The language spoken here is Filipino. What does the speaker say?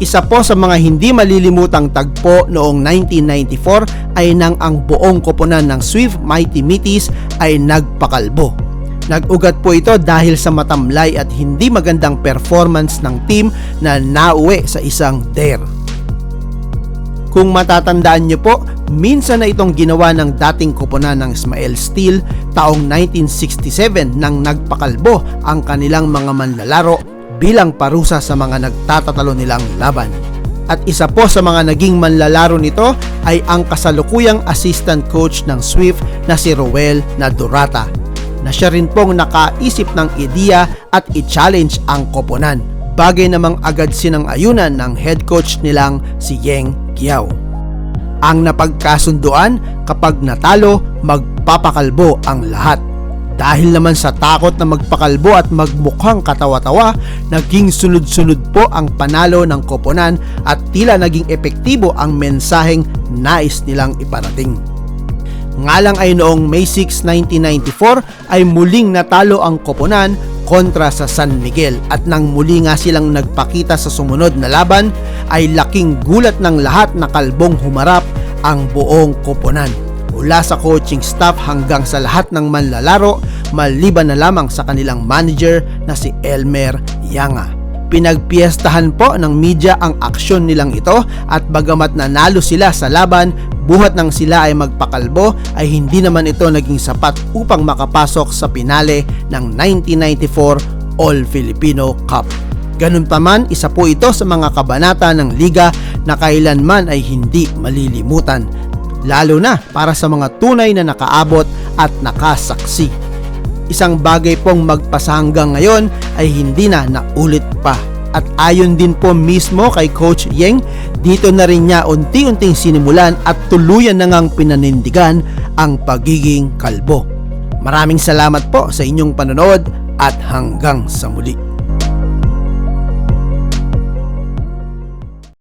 Isa po sa mga hindi malilimutang tagpo noong 1994 ay nang ang buong koponan ng Swift Mighty Meaties ay nagpakalbo. Nag-ugat po ito dahil sa matamlay at hindi magandang performance ng team na nauwi sa isang dare. Kung matatandaan niyo po, minsan na itong ginawa ng dating koponan ng Ismael Steel taong 1967 nang nagpakalbo ang kanilang mga manlalaro bilang parusa sa mga nagtatatalo nilang laban. At isa po sa mga naging manlalaro nito ay ang kasalukuyang assistant coach ng Swift na si Roel Nadurata na siya rin pong nakaisip ng ideya at i-challenge ang koponan. Bagay namang agad sinang ayunan ng head coach nilang si Yeng Kiao. Ang napagkasunduan kapag natalo, magpapakalbo ang lahat. Dahil naman sa takot na magpakalbo at magmukhang katawa-tawa, naging sunod-sunod po ang panalo ng koponan at tila naging epektibo ang mensaheng nais nilang iparating. Nga lang ay noong May 6, 1994 ay muling natalo ang koponan kontra sa San Miguel at nang muli nga silang nagpakita sa sumunod na laban ay laking gulat ng lahat na kalbong humarap ang buong koponan. Mula sa coaching staff hanggang sa lahat ng manlalaro maliban na lamang sa kanilang manager na si Elmer Yanga. Pinagpiestahan po ng media ang aksyon nilang ito at bagamat nanalo sila sa laban, buhat ng sila ay magpakalbo ay hindi naman ito naging sapat upang makapasok sa pinale ng 1994 All Filipino Cup. Ganun pa man, isa po ito sa mga kabanata ng liga na kailanman ay hindi malilimutan, lalo na para sa mga tunay na nakaabot at nakasaksi. Isang bagay pong magpasa hanggang ngayon ay hindi na naulit pa. At ayon din po mismo kay Coach Yeng, dito na rin niya unti-unting sinimulan at tuluyan na ngang pinanindigan ang pagiging kalbo. Maraming salamat po sa inyong panonood at hanggang sa muli.